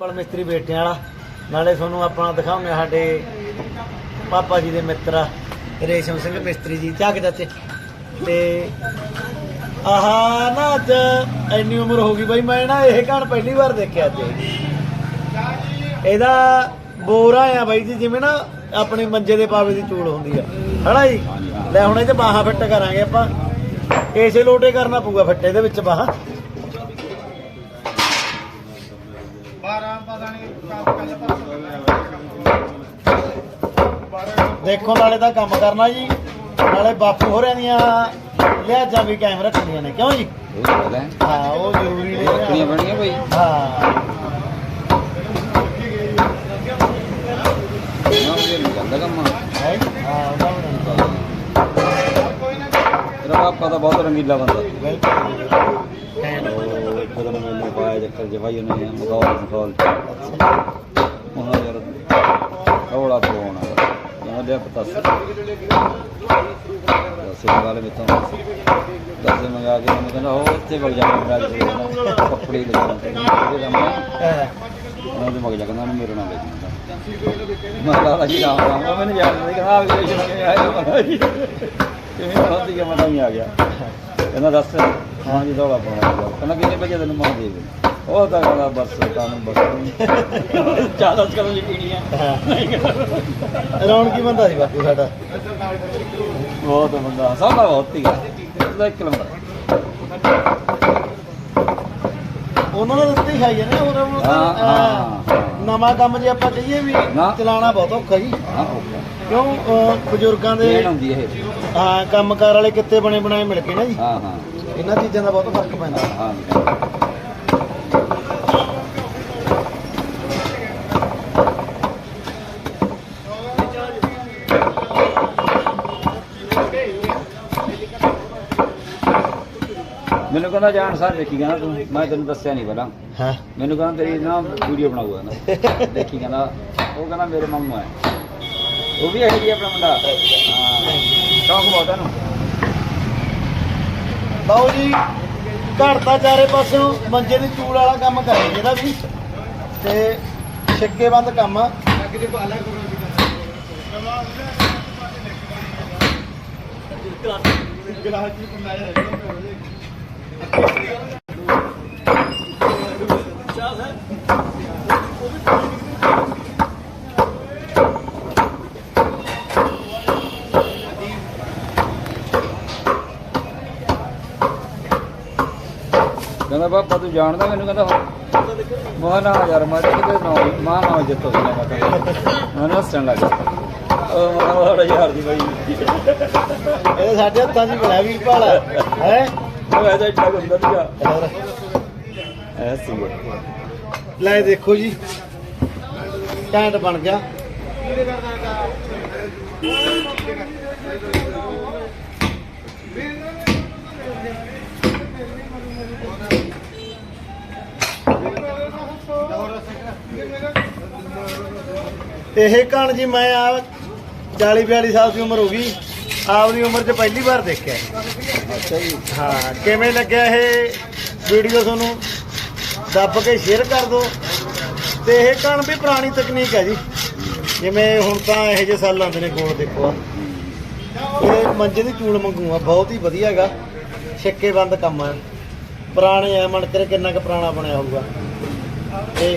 ਪਲ ਮਿਸਤਰੀ ਬੇਟਿਆਂ ਵਾਲਾ। ਨਾਲੇ ਤੁਹਾਨੂੰ ਆਪਣਾ ਦਿਖਾਉਂਦੇ ਸਾਡੇ ਪਾਪਾ ਜੀ ਦੇ ਮਿੱਤਰ ਰੇਸ਼ਮ ਸਿੰਘ ਮਿਸਤਰੀ ਜੀ ਝਾਕ ਚਾਚੇ? ਤੇ ਆਹਾ ਨਾ ਅੱਜ ਇੰਨੀ ਉਮਰ ਹੋ ਗਈ ਬਾਈ, ਮੈਂ ਨਾ ਇਹ ਘਣ ਪਹਿਲੀ ਵਾਰ ਦੇਖਿਆ ਅੱਜ। ਇਹਦਾ ਬੋਰਾ ਆ ਬਾਈ ਜੀ, ਜਿਵੇਂ ਨਾ ਆਪਣੇ ਮੰਜੇ ਦੇ ਪਾਵੇ ਦੀ ਚੂਲ ਹੁੰਦੀ ਆ। ਹਨਾ ਜੀ? ਲੈ ਹੁਣ ਇਹ ਤੇ ਬਾਹਾਂ ਫਿੱਟ ਕਰਾਂਗੇ ਆਪਾਂ। ਇਸੇ ਲੋਟੇ ਕਰਨਾ ਪਊਗਾ ਫਿੱਟੇ ਦੇ ਵਿੱਚ ਬਾਹਾਂ। ਦੇਖੋ ਨਾਲੇ ਤਾਂ ਕੰਮ ਕਰਨਾ ਜੀ। ਨਾਲੇ ਬਾਪੂ ਹੋਰਿਆਂ ਦੀਆਂ ਲਿਹਾਜ਼ਾਂ ਵੀ ਕਾਇਮ ਰੱਖਣੀਆਂ ਨੇ। ਕਿਉਂ ਜੀ? ਉਹ ਗੱਲ ਹੈ। ਹਾਂ ਉਹ ਜ਼ਰੂਰੀ ਨੇ। ਰੱਖਣੀਆਂ ਬਣੀਆਂ ਬਈ। ਹਾਂ। ਨਾ ਉਹ ਨਹੀਂ ਕਰਦਾ ਕੰਮ। ਹੈ ਹਾਂ ਉਹਦਾ ਵੀ ਨਹੀਂ ਪਤਾ। ਤੇਰਾ ਪਾਪਾ ਤਾਂ ਬਹੁਤ ਰੰਗੀਲਾ ਬੰਦਾ। ਬਿਲਕੁਲ ਕਹਿਣ। ਉਹ ਜਦੋਂ ਮੈਨੂੰ ਪਾਇਆ ਚੱਕਰ ਜਵਾਈ ਉਹਨੇ ਮਖੌਲ ਮਖੌਲ ਉਹਨਾਂ ਯਾਰ ਕੌੜਾ ਪਵਾਉਣਾ ਜਾਂ ਲਿਆ ਪਤਾ ਸੀ ਦੱਸੇ ਵਾਲੇ ਮੇਤੋਂ ਦੱਸੇ ਮੰਗਾ ਕੇ ਉਹਨੇ ਕਹਿੰਦਾ ਉਹ ਇੱਥੇ ਵਗ ਜਾ ਮੇਰਾ ਜਿਹੜਾ ਕੱਪੜੇ ਉਹਦੇ ਦਾ ਮੈਂ। ਉਹਨਾਂ ਦੇ ਮਗ ਜਾ ਕਹਿੰਦਾ ਉਹਨੂੰ ਮੇਰੇ ਨਾਲ ਲੈ ਜਾਂਦਾ ਮੈਂ ਲਾ ਜੀ ਰਾਮ ਰਾਮ ਮੈਨੂੰ ਯਾਦ ਨਹੀਂ ਕਹਿੰਦਾ ਆ ਵੀ ਕਿਵੇਂ ਆਇਆ ਮੈਂ ਜੀ ਕਿਵੇਂ ਹੁੰਦੀ ਕਿ ਮੈਂ ਹੀ ਆ ਗਿਆ। ਕਹਿੰਦਾ ਦੱਸ ਹਾਂ ਜੀ ਦੌੜਾ ਪਾਉਣਾ ਕਹਿੰਦਾ ਕਿੰਨੇ ਵਜੇ ਤੈਨੂੰ ਮਾਂ ਦੇ ਦੇ ਉਹ ਤਾਂ ਕਹਿੰਦਾ ਬਸ ਕੰਮ ਬਸ। ਚਾਹ ਕਦੋਂ ਜੀ ਪੀਣੀ ਆ ਹਾਂ। ਰੌਣਕੀ ਬੰਦਾ ਸੀ ਬਾਪੂ ਸਾਡਾ। ਬਹੁਤ ਬੰਦਾ ਦਾ ਬਹੁਤ ਹੀ ਉਹਦਾ ਇੱਕ ਨੰਬਰ। ਉਹਨਾਂ ਨੇ ਦਿੱਤੀ ਖਾਈ ਨੇ ਉਹਨਾਂ ਨੂੰ। ਨਵਾਂ ਕੰਮ ਜੇ ਆਪਾਂ ਕਹੀਏ ਵੀ ਨਾ। ਚਲਾਉਣਾ ਬਹੁਤ ਔਖਾ ਜੀ। ਕਿਉਂ ਬਜ਼ੁਰਗਾਂ ਦੇ ਹਾਂ ਕੰਮਕਾਰ ਵਾਲੇ ਕਿੱਤੇ ਬਣੇ ਬਣਾਏ ਮਿਲ ਕੇ ਨਾ ਜੀ। ਹਾਂ ਹਾਂ। ਇਹਨਾਂ ਚੀਜ਼ਾਂ ਦਾ ਬਹੁਤ ਫ਼ਰਕ ਪੈਂਦਾ। ਹਾਂ। ਮੈਨੂੰ ਕਹਿੰਦਾ ਜਾਣ ਸਾਰ ਦੇਖੀ ਕਹਿੰਦਾ ਤੂੰ। ਮੈਂ ਤੈਨੂੰ ਦੱਸਿਆ ਨਹੀਂ ਪਹਿਲਾਂ। ਹਾਂ? ਮੈਨੂੰ ਕਹਿੰਦਾ ਤੇਰੀ ਨਾ ਵੀਡੀਓ ਬਣਾਊਗਾ ਨਾ ਦੇਖੀ ਕਹਿੰਦਾ। ਉਹ ਕਹਿੰਦਾ ਮੇਰੇ ਮਾਮੂ ਹੈ। ਉਹ ਵੀ ਜਿਹੀ ਆਪਣਾ ਮੁੰਡਾ। ਹਾਂ। ਸ਼ੌਕ ਬਹੁਤ ਹੈ ਨੂੰ ਬਾਊ ਜੀ ਘਰ ਤਾਂ ਚਾਰੇ ਪਾਸਿਓਂ ਮੰਜੇ ਦੀ ਚੂੜ ਵਾਲਾ ਕੰਮ ਕਰੇ ਜਿਹੜਾ ਵੀ। ਤੇ ਛਿੱਕੇ ਬੰਦ ਕੰਮ। ਆ ਕਹਿੰਦਾ ਪਾਪਾ ਤੂੰ ਜਾਣਦਾ ਮੈਨੂੰ ਕਹਿੰਦਾ ਮਾ ਨਾ ਯਾਰ ਮੈਂ ਤਾਂ ਕਿਤੇ ਨਾ ਮਾਂ ਮਾਂ ਜਿੱਤੋ ਮੈਂ ਕਹਿੰਦਾ ਮੈਂ ਹੱਸਣ ਲੱਗ ਗਿਆ। ਉਹ ਮਾਂ ਵਾਲਾ ਯਾਰ ਦੀ ਬਾਈ। ਇਹ ਸਾਡੇ ਹੱਥਾਂ 'ਚ ਬਣਾ ਵੀ ਭਾਲਾ ਹੈ? ਸੀਗਾ। ਲੈ ਦੇਖੋ ਜੀ। ਟੈਂਟ ਬਣ ਗਿਆ। ਇਹ ਕਣ ਜੀ ਮੈਂ ਆ 40 42 ਸਾਲ ਦੀ ਉਮਰ ਹੋ ਗਈ। ਆਪਦੀ ਉਮਰ 'ਚ ਪਹਿਲੀ ਵਾਰ ਦੇਖਿਆ ਅੱਛਾ ਜੀ ਹਾਂ, ਕਿਵੇਂ ਲੱਗਿਆ ਇਹ ਵੀਡੀਓ ਤੁਹਾਨੂੰ? ਦੱਬ ਕੇ ਸ਼ੇਅਰ ਕਰ ਦਿਓ। ਤੇ ਇਹ ਕਣ ਵੀ ਪੁਰਾਣੀ ਤਕਨੀਕ ਹੈ ਜੀ। ਜਿਵੇਂ ਹੁਣ ਤਾਂ ਇਹੋ ਜਿਹੇ ਸਾਲ ਆਉਂਦੇ ਨੇ ਗੋਲ ਦੇਖੋ। ਇਹ ਮੰਜੇ ਦੀ ਚੂਲ ਮੰਗੂ ਆ, ਬਹੁਤ ਹੀ ਵਧੀਆ ਹੈਗਾ। ਛਿੱਕੇ ਬੰਦ ਕੰਮ ਆ। ਪੁਰਾਣੇ ਆ ਮਨ ਕਰੇ ਕਿੰਨਾ ਕੁ ਪੁਰਾਣਾ ਬਣਿਆ ਹੋਊਗਾ। ਤੇ